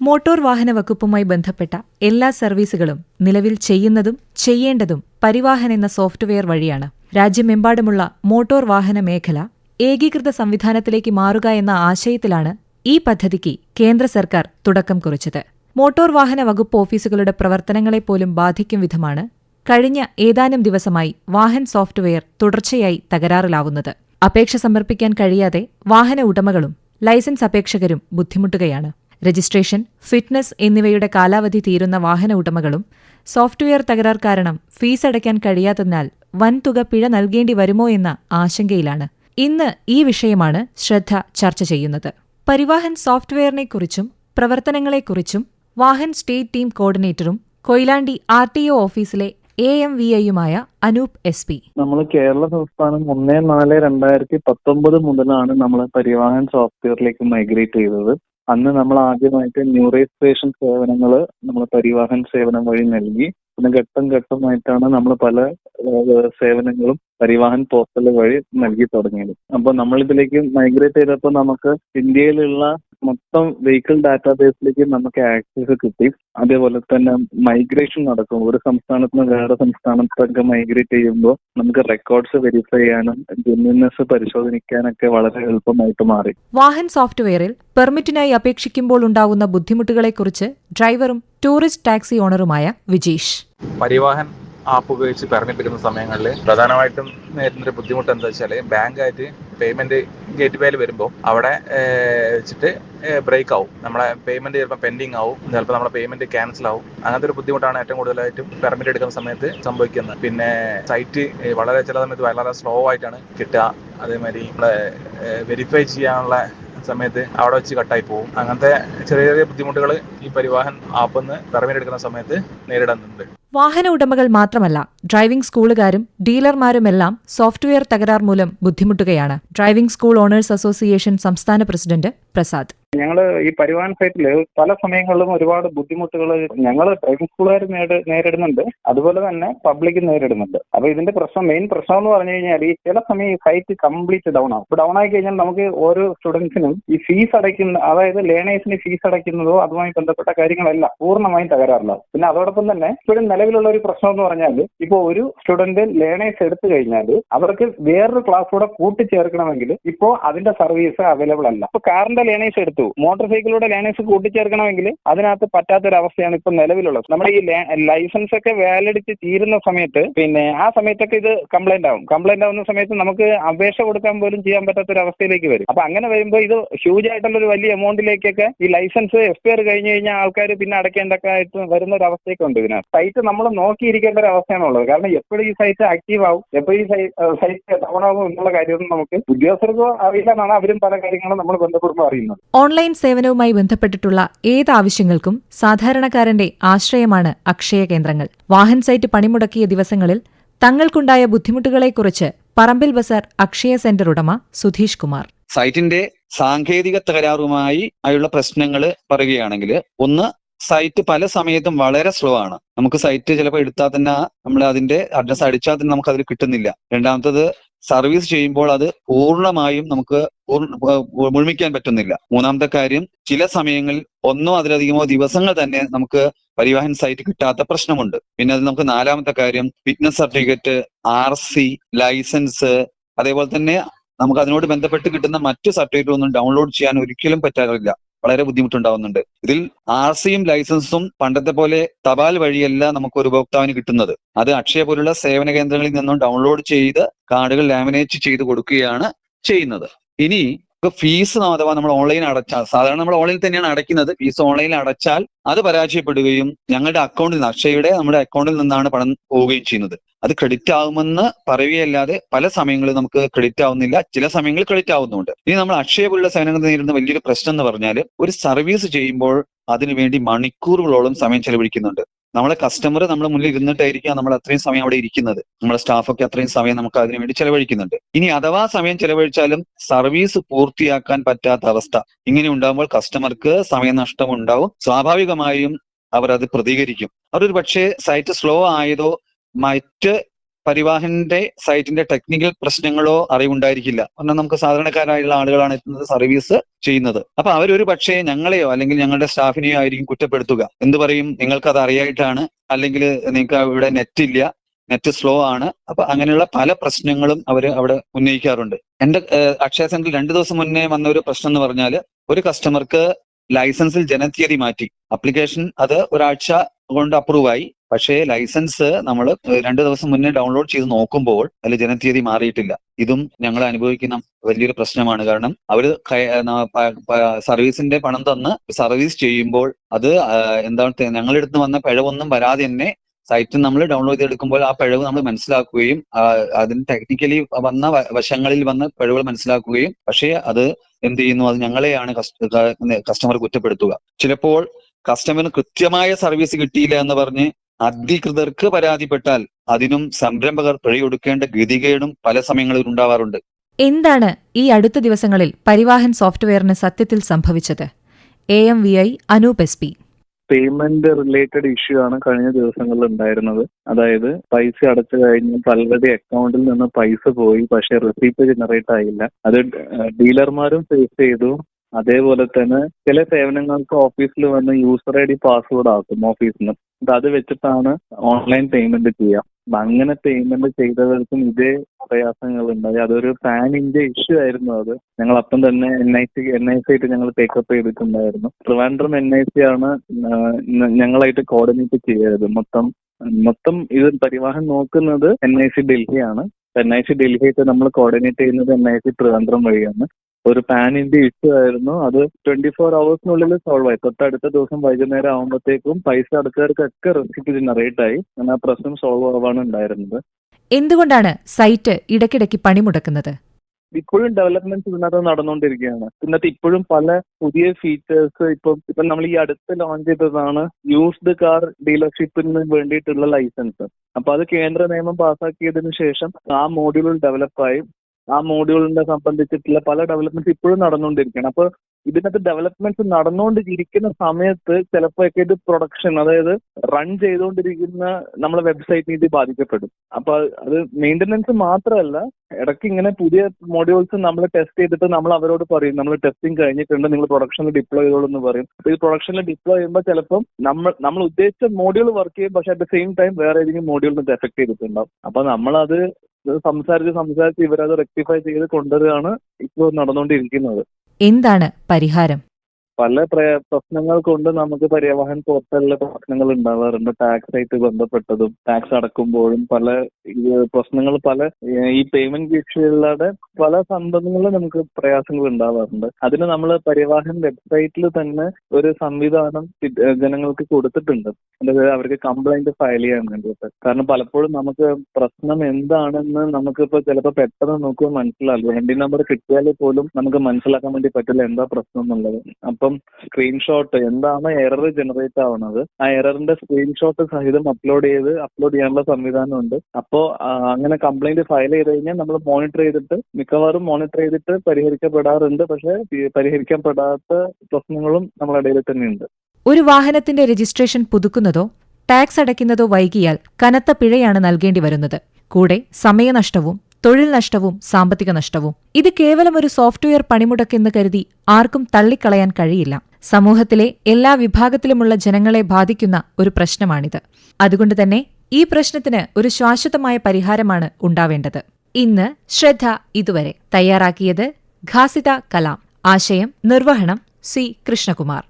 Motor വാഹന വകുപ്പുമായി ബന്ധപ്പെട്ട എല്ലാ സർവീസുകളും നിലവിൽ ചെയ്യുന്നതും ചെയ്യേണ്ടതും പരിവാഹൻ എന്ന സോഫ്റ്റ്വെയർ വഴിയാണ്. രാജ്യമെമ്പാടുമുള്ള മോട്ടോർ വാഹന മേഖല ഏകീകൃത സംവിധാനത്തിലേക്ക് മാറുക എന്ന ആശയത്തിലാണ് ഈ പദ്ധതിക്ക് കേന്ദ്ര സർക്കാർ തുടക്കം കുറിച്ചത്. മോട്ടോർ വാഹന വകുപ്പ് ഓഫീസുകളുടെ പ്രവർത്തനങ്ങളെപ്പോലും ബാധിക്കും വിധമാണ് കഴിഞ്ഞ ഏതാനും ദിവസമായി വാഹൻ സോഫ്റ്റ്വെയർ തുടർച്ചയായി തകരാറിലാവുന്നത്. അപേക്ഷ സമർപ്പിക്കാൻ കഴിയാതെ വാഹന ഉടമകളും ലൈസൻസ് അപേക്ഷകരും ബുദ്ധിമുട്ടുകയാണ്. രജിസ്ട്രേഷൻ ഫിറ്റ്നസ് എന്നിവയുടെ കാലാവധി തീരുന്ന വാഹന ഉടമകളും സോഫ്റ്റ്വെയർ തകരാർ കാരണം ഫീസ് അടയ്ക്കാൻ കഴിയാത്തതിനാൽ വൻതുക പിഴ നൽകേണ്ടി വരുമോ എന്ന ആശങ്കയിലാണ്. ഇന്ന് ഈ വിഷയമാണ് ശ്രദ്ധ ചർച്ച ചെയ്യുന്നത്. പരിവാഹൻ സോഫ്റ്റ്വെയറിനെക്കുറിച്ചും പ്രവർത്തനങ്ങളെക്കുറിച്ചും വാഹൻ സ്റ്റേറ്റ് ടീം കോർഡിനേറ്ററും കൊയിലാണ്ടി ആർ ടി ഒ ഓഫീസിലെ എ എം വി ഐയുമായ അനൂപ് എസ് പി. നമ്മൾ കേരള സംസ്ഥാനം ഒന്നേ നാല് രണ്ടായിരത്തി പത്തൊമ്പത് മുതലാണ് നമ്മൾ പരിവാഹൻ സോഫ്റ്റ്വെയറിലേക്ക് മൈഗ്രേറ്റ് ചെയ്തത്. അന്ന് നമ്മൾ ആദ്യമായിട്ട് ന്യൂ രജിസ്ട്രേഷൻ സേവനങ്ങൾ നമ്മൾ പരിവാഹൻ സേവനം വഴി നൽകി. പിന്നെ ഘട്ടം ഘട്ടമായിട്ടാണ് നമ്മൾ പല സേവനങ്ങളും പരിവാഹൻ പോർട്ടൽ വഴി നൽകി തുടങ്ങിയത്. അപ്പോൾ നമ്മൾ ഇതിലേക്ക് മൈഗ്രേറ്റ് ചെയ്തപ്പോൾ നമുക്ക് ഇന്ത്യയിലുള്ള മൊത്തം വെഹിക്കിൾ ഡാറ്റാബേസിലേക്ക് നമുക്ക് ആക്സസ് കിട്ടി. അതേപോലെ തന്നെ മൈഗ്രേഷൻ നടക്കും. ഒരു സംസ്ഥാനത്ത് നിന്ന് വേറെ സംസ്ഥാനത്തൊക്കെ മൈഗ്രേറ്റ് ചെയ്യുമ്പോൾ നമുക്ക് റെക്കോർഡ്സ് വെരിഫൈ ചെയ്യാനും ജെന്യൂനെസ് പരിശോധിക്കാനൊക്കെ വളരെ എളുപ്പമായിട്ട് മാറി. വാഹൻ സോഫ്റ്റ്വെയറിൽ പെർമിറ്റിനായി അപേക്ഷിക്കുമ്പോൾ ഉണ്ടാകുന്ന ബുദ്ധിമുട്ടുകളെക്കുറിച്ച് ഡ്രൈവറും ടൂറിസ്റ്റ് ടാക്സി ഓണറുമായ വിജീഷ്. പരിവാഹൻ ആപ്പ് ഉപയോഗിച്ച് പെർമിറ്റ് എടുക്കുന്ന സമയങ്ങളിൽ പ്രധാനമായിട്ടും നേരിടുന്ന ഒരു ബുദ്ധിമുട്ട് എന്താ വെച്ചാൽ ബാങ്കായിട്ട് പേയ്മെന്റ് ഗേറ്റ് വേയിൽ വരുമ്പോൾ അവിടെ വെച്ചിട്ട് ബ്രേക്ക് ആവും. നമ്മളെ പേയ്മെന്റ് ചിലപ്പോൾ പെൻഡിങ് ആവും. ചിലപ്പോൾ നമ്മുടെ പേയ്മെന്റ് ക്യാൻസൽ ആവും. അങ്ങനത്തെ ഒരു ബുദ്ധിമുട്ടാണ് ഏറ്റവും കൂടുതലായിട്ടും പെർമിറ്റ് എടുക്കുന്ന സമയത്ത് സംഭവിക്കുന്നത്. പിന്നെ സൈറ്റ് വളരെ ചില സമയത്ത് വളരെ സ്ലോ ആയിട്ടാണ് കിട്ടുക. അതേമാതിരി നമ്മളെ വെരിഫൈ ചെയ്യാനുള്ള സമയത്ത് അവിടെ വെച്ച് കട്ടായി പോകും. അങ്ങനത്തെ ചെറിയ ചെറിയ ബുദ്ധിമുട്ടുകൾ ഈ പരിവാഹൻ ആപ്പ് നിന്ന് പെർമിറ്റ് എടുക്കുന്ന സമയത്ത് നേരിടുന്നുണ്ട് വാഹന ഉടമകൾ മാത്രമല്ല ഡ്രൈവിംഗ് സ്കൂളുകാരും ഡീലർമാരുമെല്ലാം സോഫ്റ്റ്വെയർ തകരാർ മൂലം ബുദ്ധിമുട്ടുകയാണ്. ഡ്രൈവിംഗ് സ്കൂൾ ഓണേഴ്സ് അസോസിയേഷൻ സംസ്ഥാന പ്രസിഡന്റ് പ്രസാദ്. ഞങ്ങൾ ഈ പരിവാഹൻ സൈറ്റിൽ പല സമയങ്ങളിലും ഒരുപാട് ബുദ്ധിമുട്ടുകൾ ഞങ്ങൾ ഡ്രൈവിംഗ് സ്കൂളുകാർ നേരിടുന്നുണ്ട്. അതുപോലെ തന്നെ പബ്ലിക് നേരിടുന്നുണ്ട്. അപ്പൊ ഇതിന്റെ പ്രശ്നം മെയിൻ പ്രശ്നം എന്ന് പറഞ്ഞു കഴിഞ്ഞാൽ ഈ ചില സമയം ഈ സൈറ്റ് കംപ്ലീറ്റ് ഡൗൺ ആവും. ഇപ്പൊ ഡൗൺ ആയി കഴിഞ്ഞാൽ നമുക്ക് ഓരോ സ്റ്റുഡൻസിനും ഈ ഫീസ് അടയ്ക്കുന്ന അതായത് ലേണേഴ്സിന് ഫീസ് അടയ്ക്കുന്നതോ അതുമായി ബന്ധപ്പെട്ട കാര്യങ്ങളെല്ലാം പൂർണമായും തകരാറിലാവും പിന്നെ അതോടൊപ്പം തന്നെ ഇപ്പോഴും നിലവിലുള്ള ഒരു പ്രശ്നം എന്ന് പറഞ്ഞാൽ ഇപ്പോൾ ഒരു സ്റ്റുഡന്റ് ലേണേഴ്സ് എടുത്തു കഴിഞ്ഞാൽ അവർക്ക് വേറൊരു ക്ലാസ് കൂടെ കൂട്ടിച്ചേർക്കണമെങ്കിൽ ഇപ്പോൾ അതിന്റെ സർവീസ് അവൈലബിൾ അല്ല. ഇപ്പൊ കാറിന്റെ ലേണേഴ്സ് എടുത്തു. മോട്ടോർ സൈക്കിളുടെ ലേണേഴ്സ് കൂട്ടിച്ചേർക്കണമെങ്കിൽ അതിനകത്ത് പറ്റാത്തൊരവസ്ഥയാണ് ഇപ്പൊ നിലവിലുള്ളത്. നമ്മുടെ ഈ ലൈസൻസ് ഒക്കെ വാലിഡിറ്റി തീരുന്ന സമയത്ത് പിന്നെ ആ സമയത്തൊക്കെ ഇത് കംപ്ലൈന്റ് ആവും. കംപ്ലൈന്റ് ആവുന്ന സമയത്ത് നമുക്ക് അപേക്ഷ കൊടുക്കാൻ പോലും ചെയ്യാൻ പറ്റാത്ത ഒരു അവസ്ഥയിലേക്ക് വരും. അപ്പൊ അങ്ങനെ വരുമ്പോൾ ഇത് ഹ്യൂജ് ആയിട്ടുള്ള ഒരു വലിയ എമൗണ്ടിലേക്കൊക്കെ ഈ ലൈസൻസ് എക്സ്പയർ കഴിഞ്ഞ് കഴിഞ്ഞാൽ ആൾക്കാർ പിന്നെ അടയ്ക്കേണ്ടൊക്കെ ആയിട്ട് വരുന്ന ഒരു അവസ്ഥയൊക്കെ ഉണ്ട് ഇതിനകത്ത്. സൈറ്റ് നമ്മൾ നോക്കിയിരിക്കേണ്ട ഒരു അവസ്ഥയാണുള്ളത് കാരണം എപ്പോഴും ഈ സൈറ്റ് ആക്റ്റീവ് ആവും. എപ്പോഴും ഈ സൈറ്റ് ഡൗൺ ആവും എന്നുള്ള കാര്യമൊന്നും നമുക്ക് ഉദ്യോഗസ്ഥർക്കോ അറിയില്ല എന്നാണ് അവരും പല കാര്യങ്ങളും നമ്മൾ ബന്ധപ്പെടുമ്പോൾ അറിയുന്നത്. ഓൺലൈൻ സേവനവുമായി ബന്ധപ്പെട്ടിട്ടുള്ള ഏത് ആവശ്യങ്ങൾക്കും സാധാരണക്കാരന്റെ ആശ്രയമാണ് അക്ഷയ കേന്ദ്രങ്ങൾ. വാഹൻ സൈറ്റ് പണിമുടക്കിയ ദിവസങ്ങളിൽ തങ്ങൾക്കുണ്ടായ ബുദ്ധിമുട്ടുകളെക്കുറിച്ച് പറമ്പിൽ ബസാർ അക്ഷയ സെന്റർ ഉടമ സുധീഷ് കുമാർ. സൈറ്റിന്റെ സാങ്കേതിക തകരാറുമായി ആയുള്ള പ്രശ്നങ്ങൾ പറയുകയാണെങ്കിൽ ഒന്ന് സൈറ്റ് പല സമയത്തും വളരെ സ്ലോ ആണ്. നമുക്ക് സൈറ്റ് ചിലപ്പോൾ എടുത്താൽ തന്നെ നമ്മൾ അതിന്റെ അഡ്രസ് അടിച്ചാൽ തന്നെ നമുക്ക് അതിൽ കിട്ടുന്നില്ല. രണ്ടാമത്തത് സർവീസ് ചെയ്യുമ്പോൾ അത് പൂർണമായും നമുക്ക് മുഴുമിക്കാൻ പറ്റുന്നില്ല. മൂന്നാമത്തെ കാര്യം ചില സമയങ്ങളിൽ ഒന്നോ അതിലധികമോ ദിവസങ്ങൾ തന്നെ നമുക്ക് പരിവാഹൻ സൈറ്റ് കിട്ടാത്ത പ്രശ്നമുണ്ട്. പിന്നെ അത് നമുക്ക് നാലാമത്തെ കാര്യം fitness certificate R C licence അതേപോലെ തന്നെ നമുക്ക് അതിനോട് ബന്ധപ്പെട്ട് കിട്ടുന്ന മറ്റു സർട്ടിഫിക്കറ്റ് ഒന്നും ഡൗൺലോഡ് ചെയ്യാൻ ഒരിക്കലും പറ്റാറില്ല. വളരെ ബുദ്ധിമുട്ടുണ്ടാവുന്നുണ്ട്. ഇതിൽ ആർ സിയും ലൈസൻസും പണ്ടത്തെ പോലെ തപാൽ വഴിയല്ല നമുക്ക് ഒരു ഉപഭോക്താവിന് കിട്ടുന്നത്. അത് അക്ഷയ പോലുള്ള സേവന കേന്ദ്രങ്ങളിൽ നിന്നും ഡൗൺലോഡ് ചെയ്ത് കാർഡുകൾ ലാമിനേറ്റ് ചെയ്ത് കൊടുക്കുകയാണ് ചെയ്യുന്നത്. ഇനി ഇപ്പൊ ഫീസ് അഥവാ നമ്മൾ ഓൺലൈൻ അടച്ചാൽ സാധാരണ നമ്മൾ ഓൺലൈനിൽ തന്നെയാണ് അടയ്ക്കുന്നത്. ഫീസ് ഓൺലൈനിൽ അടച്ചാൽ അത് പരാജയപ്പെടുകയും ഞങ്ങളുടെ അക്കൗണ്ടിൽ നിന്ന് അക്ഷയുടെ നമ്മുടെ അക്കൗണ്ടിൽ നിന്നാണ് പണം പോവുകയും ചെയ്യുന്നത്. അത് ക്രെഡിറ്റ് ആവുമെന്ന് പറയുകയല്ലാതെ പല സമയങ്ങളിൽ നമുക്ക് ക്രെഡിറ്റ് ആവുന്നില്ല. ചില സമയങ്ങളിൽ ക്രെഡിറ്റ് ആവുന്നുണ്ട് ഇനി നമ്മൾ അക്ഷയ പോലുള്ള സേവനങ്ങൾ നേരിടുന്ന വലിയൊരു പ്രശ്നം എന്ന് പറഞ്ഞാൽ ഒരു സർവീസ് ചെയ്യുമ്പോൾ അതിനുവേണ്ടി മണിക്കൂറുകളോളം സമയം ചെലവഴിക്കുന്നുണ്ട്. നമ്മളെ കസ്റ്റമർ നമ്മുടെ മുന്നിൽ ഇരുന്നിട്ടായിരിക്കാം നമ്മൾ അത്രയും സമയം അവിടെ ഇരിക്കുന്നത്. നമ്മുടെ സ്റ്റാഫൊക്കെ അത്രയും സമയം നമുക്ക് അതിനു വേണ്ടി ചെലവഴിക്കുന്നുണ്ട്. ഇനി അഥവാ സമയം ചെലവഴിച്ചാലും സർവീസ് പൂർത്തിയാക്കാൻ പറ്റാത്ത അവസ്ഥ. ഇങ്ങനെ ഉണ്ടാകുമ്പോൾ കസ്റ്റമർക്ക് സമയനഷ്ടം ഉണ്ടാവും. സ്വാഭാവികമായും അവർ അത് പ്രതികരിക്കും. അവരൊരു പക്ഷേ സൈറ്റ് സ്ലോ ആയതോ മറ്റ് പരിവാഹന്റെ സൈറ്റിന്റെ ടെക്നിക്കൽ പ്രശ്നങ്ങളോ അറിവുണ്ടായിരിക്കില്ല. കാരണം നമുക്ക് സാധാരണക്കാരായുള്ള ആളുകളാണ് എത്തുന്നത് സർവീസ് ചെയ്യുന്നത്. അപ്പൊ അവരൊരു പക്ഷേ ഞങ്ങളെയോ അല്ലെങ്കിൽ ഞങ്ങളുടെ സ്റ്റാഫിനെയോ ആയിരിക്കും കുറ്റപ്പെടുത്തുക. എന്ത് പറയും? നിങ്ങൾക്ക് അത് അറിയായിട്ടാണ്. അല്ലെങ്കിൽ നിങ്ങൾക്ക് ഇവിടെ നെറ്റ് ഇല്ല. നെറ്റ് സ്ലോ ആണ്. അപ്പൊ അങ്ങനെയുള്ള പല പ്രശ്നങ്ങളും അവർ അവിടെ ഉന്നയിക്കാറുണ്ട്. എന്റെ അക്ഷയ സെന്ററിൽ രണ്ടു ദിവസം മുന്നേ വന്ന ഒരു പ്രശ്നം എന്ന് പറഞ്ഞാൽ ഒരു കസ്റ്റമർക്ക് ലൈസൻസിൽ ജനതീയതി മാറ്റി. അപ്ലിക്കേഷൻ അത് ഒരാഴ്ച കൊണ്ട് അപ്രൂവ് ആയി. പക്ഷേ ലൈസൻസ് നമ്മൾ രണ്ടു ദിവസം മുന്നേ ഡൗൺലോഡ് ചെയ്ത് നോക്കുമ്പോൾ അതിൽ ജനതീയതി മാറിയിട്ടില്ല. ഇതും ഞങ്ങൾ അനുഭവിക്കുന്ന വലിയൊരു പ്രശ്നമാണ്. കാരണം അവർ സർവീസിന്റെ പണം തന്ന് സർവീസ് ചെയ്യുമ്പോൾ അത് എന്താണ് ഞങ്ങളെടുത്ത് വന്ന പിഴവൊന്നും വരാതെ തന്നെ സൈറ്റ് നമ്മൾ ഡൗൺലോഡ് ചെയ്തെടുക്കുമ്പോൾ ആ പിഴവ് നമ്മൾ മനസ്സിലാക്കുകയും അതിന് ടെക്നിക്കലി വന്ന വശങ്ങളിൽ വന്ന പിഴവുകൾ മനസ്സിലാക്കുകയും പക്ഷേ അത് എന്ത് ചെയ്യുന്നു? അത് ഞങ്ങളെയാണ് കസ്റ്റമർ കുറ്റപ്പെടുത്തുക. ചിലപ്പോൾ കസ്റ്റമറിന് കൃത്യമായ സർവീസ് കിട്ടിയില്ല എന്ന് പറഞ്ഞ് അധികൃതർക്ക് പരാതിപ്പെട്ടാൽ അതിനും സംരംഭകർ പിഴയൊടുക്കേണ്ട ഗതികേടും പല സമയങ്ങളിൽ ഉണ്ടാവാറുണ്ട്. എന്താണ് ഈ അടുത്ത ദിവസങ്ങളിൽ പരിവാഹൻ സോഫ്റ്റ്വെയറിന് സത്യത്തിൽ സംഭവിച്ചത്? A M V I Anoop S P. Payment related issue ആണ് കഴിഞ്ഞ ദിവസങ്ങളിൽ ഉണ്ടായിരുന്നത്. അതായത് പൈസ അടച്ചു കഴിഞ്ഞ് പലരുടെ അക്കൗണ്ടിൽ നിന്ന് പൈസ പോയി പക്ഷെ റിസീപ്റ്റ് ജനറേറ്റ് ആയില്ല. അത് ഡീലർമാരും ഫേസ് ചെയ്തു. അതേപോലെ തന്നെ ചില സേവനങ്ങൾക്ക് ഓഫീസിൽ വന്ന് യൂസർ ഐ ഡി പാസ്വേഡ് ആക്കും അപ്പൊ അത് വെച്ചിട്ടാണ് ഓൺലൈൻ പേയ്മെന്റ് ചെയ്യുക അങ്ങനെ പേയ്മെന്റ് ചെയ്തവർക്കും ഇതേ പ്രയാസങ്ങൾ ഉണ്ടായി അതൊരു ഫാനിന്റെ ഇഷ്യൂ ആയിരുന്നു അത്. ഞങ്ങൾ അപ്പം തന്നെ N I C N I C ആയിട്ട് ഞങ്ങൾ ടേക്കപ്പ് ചെയ്തിട്ടുണ്ടായിരുന്നു. ട്രിവാൻഡ്രം എൻ ഐ സി ആണ് ഞങ്ങളായിട്ട് കോർഡിനേറ്റ് ചെയ്യരുത് മൊത്തം മൊത്തം ഇത് പരിവാഹൻ നോക്കുന്നത് എൻ ഐ സി ഡൽഹിയാണ്. എൻ ഐ സി ഡൽഹിയായിട്ട് നമ്മൾ കോർഡിനേറ്റ് ചെയ്യുന്നത് എൻ ഐ സി ട്രിവാൻഡ്രം വഴിയാണ്. ഒരു പാൻ ഇന്ത്യ ഇഷ്യൂ ആയിരുന്നു. അത് ട്വന്റി ഫോർ അവേഴ്സിനുള്ളിൽ സോൾവ് ആയി. തൊട്ടടുത്ത ദിവസം വൈകുന്നേരം ആകുമ്പോഴത്തേക്കും പൈസ അടച്ചവർക്കൊക്കെ റെസിപ്റ്റ് ജനറേറ്റ് ആയി. അങ്ങനെ ആ പ്രശ്നം സോൾവ് ആവാണ് ഉണ്ടായിരുന്നത്. എന്തുകൊണ്ടാണ് സൈറ്റ് ഇടയ്ക്കിടയ്ക്ക് പണിമുടക്കുന്നത് ഇപ്പോഴും ഡെവലപ്മെന്റ്സ് ഇതിനകത്ത് നടന്നുകൊണ്ടിരിക്കുകയാണ്. ഇന്നത്തെ ഇപ്പോഴും പല പുതിയ ഫീച്ചേഴ്സ് ഇപ്പം ഇപ്പം നമ്മൾ ഈ അടുത്ത് ലോഞ്ച് ചെയ്തതാണ് യൂസ്ഡ് കാർ ഡീലർഷിപ്പിന് വേണ്ടിയിട്ടുള്ള ലൈസൻസ് അപ്പൊ അത് കേന്ദ്ര നിയമം പാസ്സാക്കിയതിനു ശേഷം ആ മോഡ്യൂൾ ഡെവലപ്പായി ആ മോഡ്യൂളിനെ സംബന്ധിച്ചിട്ടുള്ള പല ഡെവലപ്മെന്റ്സ് ഇപ്പോഴും നടന്നുകൊണ്ടിരിക്കുകയാണ്. അപ്പൊ ഇതിനകത്ത് ഡെവലപ്മെന്റ്സ് നടന്നുകൊണ്ടിരിക്കുന്ന സമയത്ത് ചിലപ്പോഴൊക്കെ ഇത് പ്രൊഡക്ഷൻ അതായത് റൺ ചെയ്തുകൊണ്ടിരിക്കുന്ന നമ്മളെ വെബ്സൈറ്റിന് ഇത് ബാധിക്കപ്പെടും. അപ്പൊ അത് മെയിന്റനൻസ് മാത്രമല്ല ഇടയ്ക്ക് ഇങ്ങനെ പുതിയ മോഡ്യൂൾസ് നമ്മൾ ടെസ്റ്റ് ചെയ്തിട്ട് നമ്മൾ അവരോട് പറയും നമ്മൾ ടെസ്റ്റിംഗ് കഴിഞ്ഞിട്ടുണ്ട് നിങ്ങൾ പ്രൊഡക്ഷനിൽ ഡിപ്ലോയ് ചെയ്തോളൂ എന്ന് പറയും. അപ്പൊ ഈ പ്രൊഡക്ഷനിൽ ഡിപ്ലോയ് ചെയ്യുമ്പോൾ ചിലപ്പം നമ്മൾ നമ്മൾ ഉദ്ദേശിച്ച മോഡ്യൂൾ വർക്ക് ചെയ്യും പക്ഷെ അറ്റ് ദ സെയിം ടൈം വേറെ ഏതെങ്കിലും മോഡ്യൂളിന് ഇത് എഫക്ട് ചെയ്തിട്ടുണ്ടാവും. അപ്പൊ നമ്മളത് സംസാരിച്ച് സംസാരിച്ച് ഇവരത് റെക്ടിഫൈ ചെയ്ത് കൊണ്ടുവരികയാണ് ഇപ്പോൾ നടന്നുകൊണ്ടിരിക്കുന്നത്. എന്താണ് പരിഹാരം? പല പ്രശ്നങ്ങൾ കൊണ്ട് നമുക്ക് പരിവാഹൻ പോർട്ടലിൽ പ്രശ്നങ്ങൾ ഉണ്ടാവാറുണ്ട്. ടാക്സ് ആയിട്ട് ബന്ധപ്പെട്ടതും ടാക്സ് അടക്കുമ്പോഴും പല പ്രശ്നങ്ങൾ പല ഈ പേയ്മെന്റ് ഇഷ്യൂകളുടെ പല സംബന്ധങ്ങളിലും നമുക്ക് പ്രയാസങ്ങൾ ഉണ്ടാവാറുണ്ട്. അതിന് നമ്മൾ പരിവാഹൻ വെബ്സൈറ്റിൽ തന്നെ ഒരു സംവിധാനം ജനങ്ങൾക്ക് കൊടുത്തിട്ടുണ്ട്. അതായത് അവർക്ക് കംപ്ലൈന്റ് ഫയൽ ചെയ്യാൻ വേണ്ടിയിട്ട്. കാരണം പലപ്പോഴും നമുക്ക് പ്രശ്നം എന്താണെന്ന് നമുക്കിപ്പോ ചിലപ്പോൾ പെട്ടെന്ന് നോക്കുമ്പോൾ മനസ്സിലാകും വണ്ടി നമ്പർ കിട്ടിയാൽ പോലും നമുക്ക് മനസ്സിലാക്കാൻ വേണ്ടി പറ്റില്ല എന്താ പ്രശ്നം എന്നുള്ളത്. അപ്പം സ്ക്രീൻഷോട്ട് എന്താണ് എറർ ജനറേറ്റ് ആവുന്നത്? ആ എററിന്റെ സ്ക്രീൻഷോട്ട് സഹിതം അപ്ലോഡ് ചെയ്ത് അപ്ലോഡ് ചെയ്യാനുള്ള സംവിധാനമുണ്ട്. അപ്പോ അങ്ങനെ കംപ്ലൈന്റ് ഫയൽ ചെയ്ത് കഴിഞ്ഞാൽ നമ്മൾ മോണിറ്റർ ചെയ്തിട്ട് മിക്കവാറും മോണിറ്റർ ചെയ്തിട്ട് പരിഹരിക്കപ്പെടാറുണ്ട്. പക്ഷെ പരിഹരിക്കപ്പെടാത്ത പ്രശ്നങ്ങളും നമ്മുടെ ഇടയിൽ തന്നെയുണ്ട്. ഒരു വാഹനത്തിന്റെ രജിസ്ട്രേഷൻ പുതുക്കുന്നതോ ടാക്സ് അടയ്ക്കുന്നതോ വൈകിയാൽ കനത്ത പിഴയാണ് നൽകേണ്ടി വരുന്നത്. കൂടെ സമയനഷ്ടവും തൊഴിൽ നഷ്ടവും സാമ്പത്തിക നഷ്ടവും. ഇത് കേവലം ഒരു സോഫ്റ്റ്വെയർ പണിമുടക്കെന്ന് കരുതി ആർക്കും തള്ളിക്കളയാൻ കഴിയില്ല. സമൂഹത്തിലെ എല്ലാ വിഭാഗത്തിലുമുള്ള ജനങ്ങളെ ബാധിക്കുന്ന ഒരു പ്രശ്നമാണിത്. അതുകൊണ്ട് തന്നെ ഈ പ്രശ്നത്തിന് ഒരു ശാശ്വതമായ പരിഹാരമാണ് ഉണ്ടാവേണ്ടത്. ഇന്ന് ശ്രദ്ധ ഇതുവരെ തയ്യാറാക്കിയത് ഘാസിത കലാം. ആശയം നിർവഹണം സി കൃഷ്ണകുമാർ.